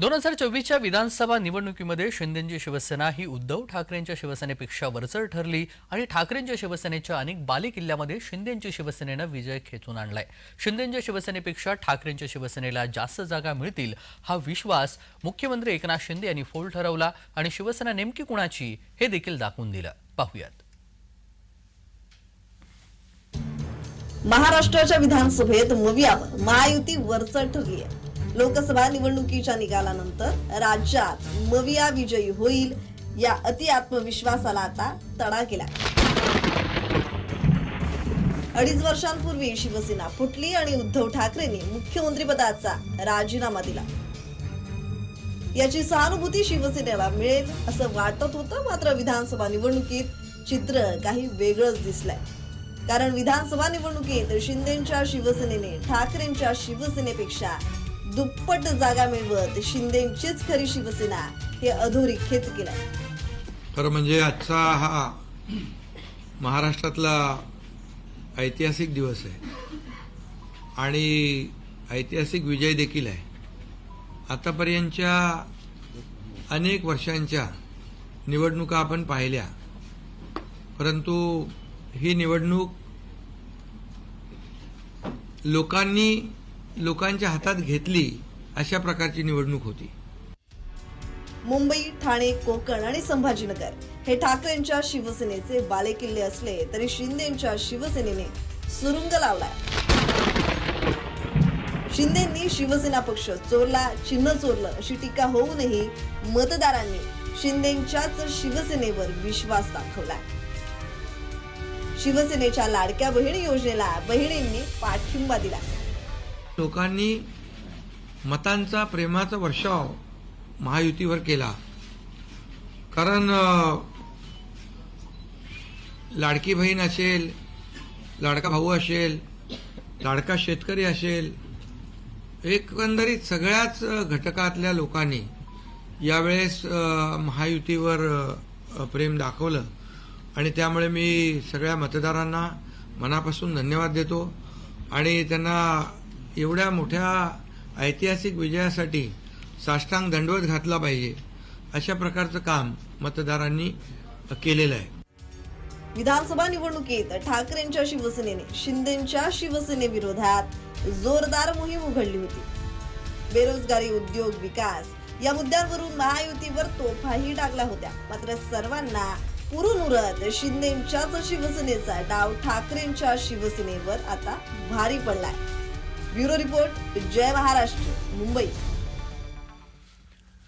दोन हजार चोवीसच्या विधानसभा निवडणुकीमध्ये शिंदेची शिवसेना ही उद्धव ठाकरेंच्या शिवसेनेपेक्षा वरचढ ठरली आणि ठाकरेंच्या शिवसेनेच्या अनेक बालेकिल्ल्यामध्ये शिंदेंच्या शिवसेनेनं विजय खेचून आणलाय. शिंदेंच्या शिवसेनेपेक्षा ठाकरेंच्या शिवसेनेला जास्त जागा मिळतील हा विश्वास मुख्यमंत्री एकनाथ शिंदे यांनी फोल ठरवला आणि शिवसेना नेमकी कुणाची हे देखील दाखवून दिलं. पाहूयात. महाराष्ट्राच्या विधानसभेत महायुती वरचढ ठरली आहे. लोकसभा निवडणुकीच्या निकालानंतर राज्यात मविया विजयी होईल या अति आत्मविश्वासाला आता तडा गेला. अडीच वर्षांपूर्वी शिवसेना फुटली आणि उद्धव ठाकरेंनी मुख्यमंत्रीपदाचा राजीनामा दिला. याची सहानुभूती शिवसेनेला मिळेल असं वाटत होतं मात्र विधानसभा निवडणुकीत चित्र काही वेगळंच दिसलंय. कारण विधानसभा निवडणुकीत शिंदेच्या शिवसेनेने ठाकरेंच्या शिवसेनेपेक्षा दुप्पट जागा मिळवत शिंदेचीच खरी शिवसेना हे अधोरेखित केलंय खरं म्हणजे आजचा हा महाराष्ट्रातला ऐतिहासिक दिवस आहे. आणि ऐतिहासिक विजय देखील आहे. आतापर्यंतच्या अनेक वर्षांच्या निवडणुका आपण पाहिल्या. परंतु ही निवडणूक लोकांनी लोकांच्या हातात घेतली अशा प्रकारची निवडणूक होती. मुंबई ठाणे कोकण आणि संभाजीनगर हे ठाकरेंच्या शिवसेनेचे बालेकिल्ले असले तरी शिंदेच्या शिवसेनेने सुरुंग लावलाय. शिंदेंनी शिवसेना पक्ष चोरला चिन्ह चोरलं अशी टीका होऊनही मतदारांनी शिंदेच्याच शिवसेनेवर विश्वास दाखवलाय. शिवसेनेच्या लाडक्या बहीण योजनेला बहिणींनी पाठिंबा दिला लोकांनी मतांचा प्रेमाचा वर्षाव महायुतीवर केला. कारण लाडकी बहीण असेल लाडका भाऊ असेल लाडका शेतकरी असेल एकंदरीत सगळ्याच घटकातल्या लोकांनी यावेळेस महायुतीवर प्रेम दाखवलं. आणि त्यामुळे मी सगळ्या मतदारांना मनापासून धन्यवाद देतो. आणि त्यांना एवढ्या मोठ्या ऐतिहासिक विजयासाठी साष्टांग दंडवत घातला पाहिजे अशा प्रकारचं काम मतदारांनी केलेलं आहे. विधानसभा निवडणुकीत ठाकरेंच्या शिवसेनेने शिंदेच्या शिवसेनेविरोधात जोरदार मोहीम उघडली होती. बेरोजगारी उद्योग विकास या मुद्द्यांवरून महायुतीवर तोफाही टाकल्या होत्या. मात्र सर्वांना पुरून उरत शिंदेच्याच शिवसेनेचा डाव ठाकरेंच्या शिवसेनेवर आता भारी पडलाय. ब्युरो रिपोर्ट जय महाराष्ट्र मुंबई.